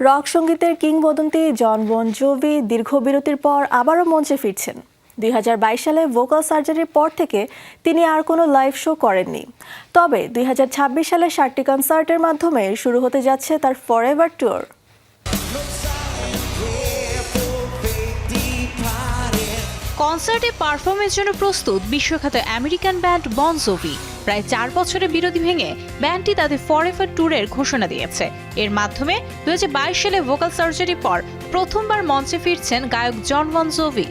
Rock সঙ্গীতের কিংবদন্তি জন বন জোভি দীর্ঘ বিরতির পর আবারও মঞ্চে ফিরছেন। দুই হাজার বাইশ সালে ভোকাল সার্জারির পর থেকে তিনি আর কোনো লাইভ শো করেননি। তবে দুই হাজার ছাব্বিশ সালে ষাটটি কনসার্টের মাধ্যমে শুরু হতে যাচ্ছে তার ফরএভার ট্যুর কনসার্টে পারফরমেন্স জন্য প্রস্তুত বিশ্বখ্যাত আমেরিকান ব্যান্ড বনজোভি প্রায় চার বছরের বিরতি ভেঙে ব্যান্ডটি তাদের ফরএভার ট্যুরের ঘোষণা দিয়েছে। এর মাধ্যমে দুই হাজার বাইশ সালে ভোকাল সার্জারি পর প্রথমবার মঞ্চে ফিরছেন গায়ক জন বনজোভি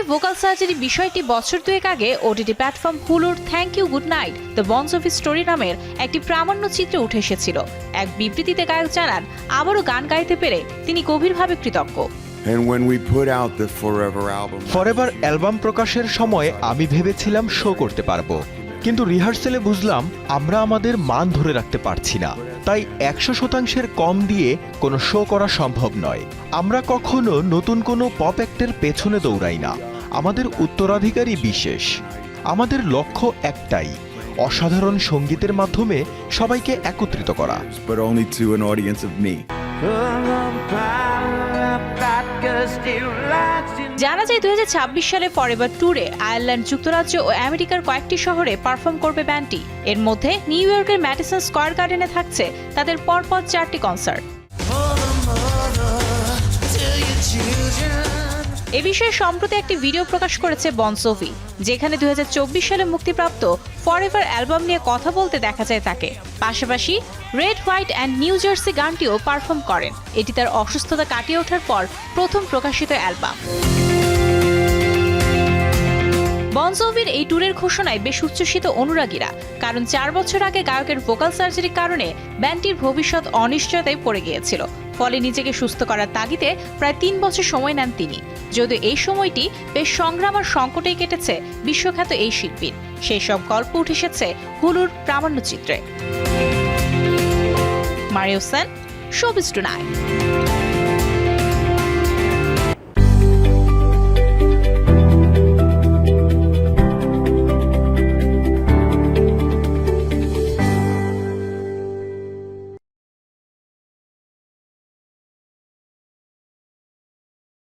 এই ভোকাল সার্জারি বিষয়টি বছর দুয়েক আগে OTT platform হুলুর thank you good night the Bon's of story নামের একটি প্রামাণ্য চিত্রে উঠে এসেছিল। এক বিবৃতিতে গায়ক জানান আবারও গান গাইতে পেরে তিনি গভীরভাবে কৃতজ্ঞ। And when we put out the Forever album, Forever album প্রকাশের সময় আমি ভেবেছিলাম শো করতে পারব। কিন্তু রিহার্সেলে বুঝলাম আমরা আমাদের মান ধরে রাখতে পারছি না। তাই একশো শতাংশের কম দিয়ে কোনো শো করা সম্ভব নয়। আমরা কখনো নতুন কোনো পপ অ্যাক্টের পেছনে দৌড়াই না। আমাদের উত্তরাধিকারী বিশেষ। আমাদের লক্ষ্য একটাই অসাধারণ সঙ্গীতের মাধ্যমে সবাইকে একত্রিত করা. জানা যায় দু হাজার ছাব্বিশ সালে ফরএভার ট্যুরে আয়ারল্যান্ড যুক্তরাজ্য ও আমেরিকার কয়েকটি শহরে পারফর্ম করবে ব্যান্ডটি। এর মধ্যে নিউ ইয়র্কের ম্যাডিসন স্কয়ার গার্ডেনে থাকছে তাদের পরপর চারটি কনসার্ট। এ বিষয়ে সম্প্রতি একটি ভিডিও প্রকাশ করেছে বনসোভি যেখানে দুই হাজার চব্বিশ সালে মুক্তিপ্রাপ্ত ফরএভার অ্যালবাম নিয়ে কথা বলতে দেখা যায় তাকে। পাশাপাশি red white and New Jersey গানটিও perform করেন। এটি তার অসুস্থতা কাটিয়ে ওঠার পর প্রথম প্রকাশিত অ্যালবাম। বনজোভির এই ট্যুরের ঘোষণায় বেশ উচ্ছ্বসিত অনুরাগীরা, কারণ চার বছর আগে গায়কের ভোকাল সার্জারির কারণে ব্যান্ডটির ভবিষ্যৎ অনিশ্চয়তায় পড়ে গিয়েছিল। ফলে নিজেকে সুস্থ করার তাগিদে প্রায় তিন বছর সময় নেন তিনি। যদিও এই সময়টি বেশ সংগ্রাম আর সংকটেই কেটেছে বিশ্বখ্যাত এই শিল্পীর। সেই সব গল্প উঠে এসেছে হুলুর প্রামাণ্য চিত্রে। মারিও সেন শোবিস টুনাইট